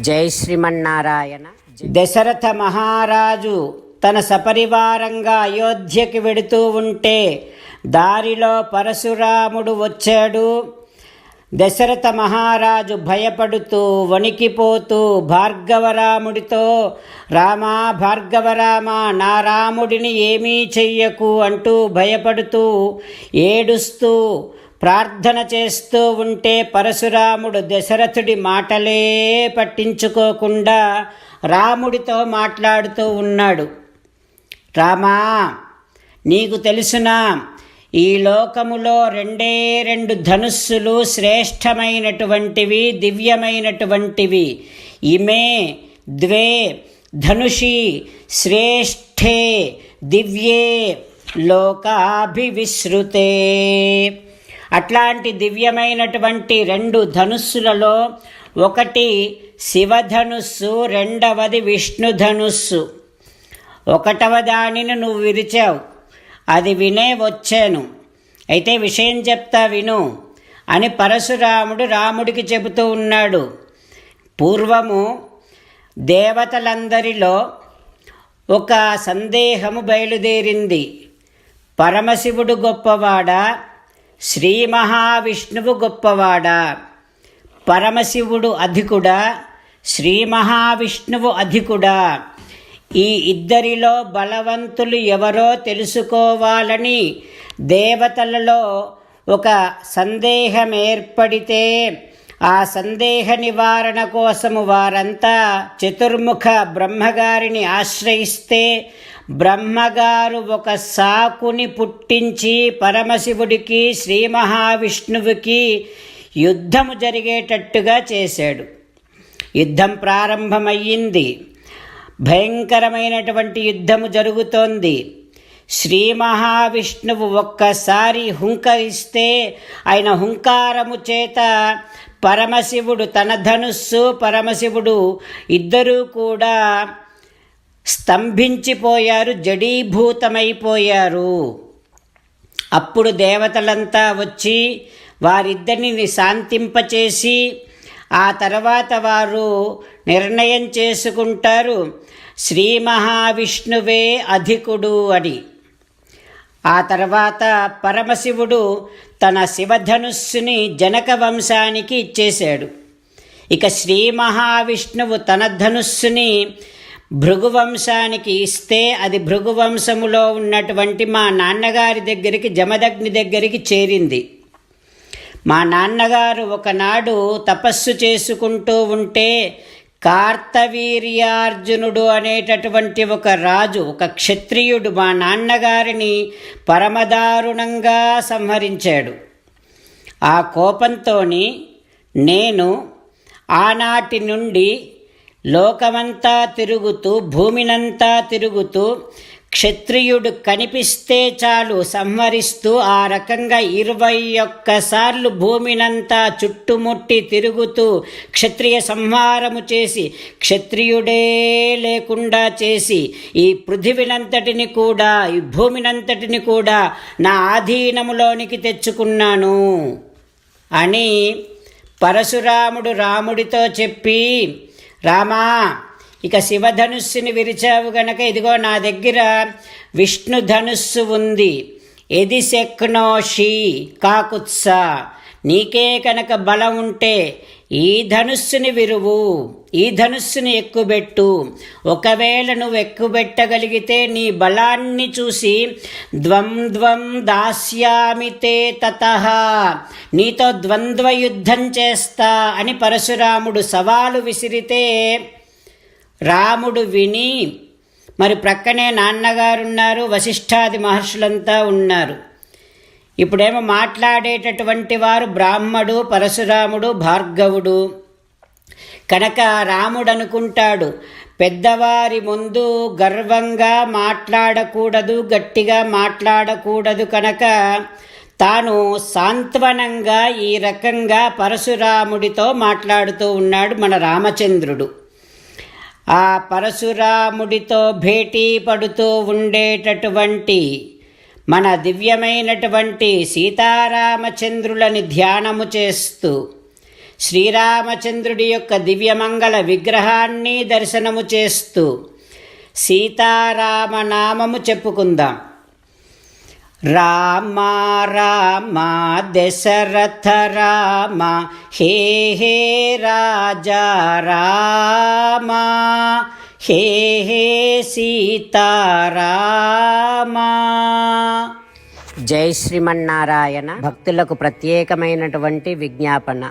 జై శ్రీమన్నారాయణ. దశరథ మహారాజు తన సపరివారంగా అయోధ్యకి వెడుతూ ఉంటే దారిలో పరశురాముడు వచ్చాడు. దశరథ మహారాజు భయపడుతూ వణికిపోతూ భార్గవరాముడితో రామా భార్గవరామా నా రాముడిని ఏమీ చెయ్యకు అంటూ భయపడుతూ ఏడుస్తూ ప్రార్థన చేస్తూ ఉంటే పరశురాముడు దశరథుడి మాటలే పట్టించుకోకుండా రాముడితో మాట్లాడుతూ ఉన్నాడు. రామా నీకు తెలుసునా ఈ లోకములో రెండే రెండు ధనుస్సులు శ్రేష్టమైనటువంటివి దివ్యమైనటువంటివి. ఇమే ద్వే ధనుషి శ్రేష్ఠే దివ్యే లోకాభివిశ్రుతే అట్లాంటి దివ్యమైనటువంటి రెండు ధనుస్సులలో ఒకటి శివధనుస్సు రెండవది విష్ణు ధనుస్సు ఒకటవ దానిని నువ్వు విరిచావు. అది వినే వచ్చాను. అయితే విషయం చెప్తా విను అని పరశురాముడు రాముడికి చెబుతూ ఉన్నాడు. పూర్వము దేవతలందరిలో ఒక సందేహము బయలుదేరింది. పరమశివుడు గొప్పవాడా? శ్రీ మహావిష్ణువు గొప్పవాడా పరమశివుడు అధికుడా శ్రీ మహావిష్ణువు అధికుడా. ఈ ఇద్దరిలో బలవంతులు ఎవరో తెలుసుకోవాలని దేవతలలో ఒక సందేహం ఏర్పడితే ఆ సందేహ నివారణ కోసము వారంతా చతుర్ముఖ బ్రహ్మగారిని ఆశ్రయిస్తే బ్రహ్మగారు ఒక సాకుని పుట్టించి పరమశివుడికి శ్రీ మహావిష్ణువుకి యుద్ధము జరిగేటట్టుగా చేశాడు. యుద్ధం ప్రారంభమయ్యింది. భయంకరమైనటువంటి యుద్ధము జరుగుతోంది. శ్రీ మహావిష్ణువు ఒక్కసారి హుంకరిస్తే ఆయన హుంకారము చేత పరమశివుడు తన ధనుస్సు పరమశివుడు ఇద్దరూ కూడా స్తంభించిపోయారు జడీభూతమైపోయారు. అప్పుడు దేవతలంతా వచ్చి వారిద్దరిని శాంతింపచేసి ఆ తర్వాత వారు నిర్ణయం చేసుకుంటారు శ్రీ మహావిష్ణువే అధికుడు అని. ఆ తర్వాత పరమశివుడు తన శివధనుస్సుని జనక వంశానికి ఇచ్చేశాడు. ఇక శ్రీ మహావిష్ణువు తన ధనుస్సుని భృగువంశానికి ఇస్తే అది భృగువంశములో ఉన్నటువంటి మా నాన్నగారి దగ్గరికి జమదగ్ని దగ్గరికి చేరింది. మా నాన్నగారు ఒకనాడు తపస్సు చేసుకుంటూ ఉంటే కార్తవీర్యార్జునుడు అనేటటువంటి ఒక రాజు ఒక క్షత్రియుడు మా నాన్నగారిని పరమదారుణంగా సంహరించాడు. ఆ కోపంతో నేను ఆనాటి నుండి లోకమంతా తిరుగుతూ భూమినంతా తిరుగుతూ క్షత్రియుడు కనిపిస్తే చాలు సంహరిస్తూ ఆ రకంగా ఇరవై ఒక్కసార్లు భూమినంతా చుట్టుముట్టి తిరుగుతూ క్షత్రియ సంహారము చేసి క్షత్రియుడే లేకుండా చేసి ఈ పృథివినంతటిని కూడా ఈ భూమినంతటిని కూడా నా ఆధీనములోనికి తెచ్చుకున్నాను. అని పరశురాముడు రాముడితో చెప్పి రామా ఇక శివధనుస్సుని విరిచావు గనక ఇదిగో నా దగ్గర విష్ణు ధనుస్సు ఉంది. ఎది శక్నోషి కాకుత్స నీకే కనుక బలం ఉంటే ఈ ధనుస్సుని విరువు. ఈ ధనుస్సుని ఎక్కుబెట్టు. ఒకవేళ నువ్వు ఎక్కుబెట్టగలిగితే నీ బలాన్ని చూసి ద్వంద్వం దాస్యామితే తత. నీతో ద్వంద్వ యుద్ధం చేస్తా అని పరశురాముడు సవాలు విసిరితే రాముడు విని మరి ప్రక్కనే నాన్నగారున్నారు వశిష్ఠాది మహర్షులంతా ఉన్నారు. ఇప్పుడేమో మాట్లాడేటటువంటి వారు బ్రాహ్మడు పరశురాముడు భార్గవుడు. కనుక రాముడనుకుంటాడు పెద్దవారి ముందు గర్వంగా మాట్లాడకూడదు గట్టిగా మాట్లాడకూడదు కనుక తాను సాంత్వనంగా ఈ రకంగా పరశురాముడితో మాట్లాడుతూ ఉన్నాడు మన రామచంద్రుడు. ఆ పరశురాముడితో భేటీ పడుతూ ఉండేటటువంటి మన దివ్యమైనటువంటి సీతారామచంద్రులని ధ్యానము చేస్తూ శ్రీరామచంద్రుడి యొక్క దివ్యమంగళ విగ్రహాన్ని దర్శనము చేస్తూ సీతారామ నామము చెప్పుకుందాం. రామ రామ దశరథ రామ హే హే రాజా రామ హే హే సీతారామ జై శ్రీమన్నారాయణ. భక్తులకు ప్రత్యేకమైనటువంటి విజ్ఞాపన.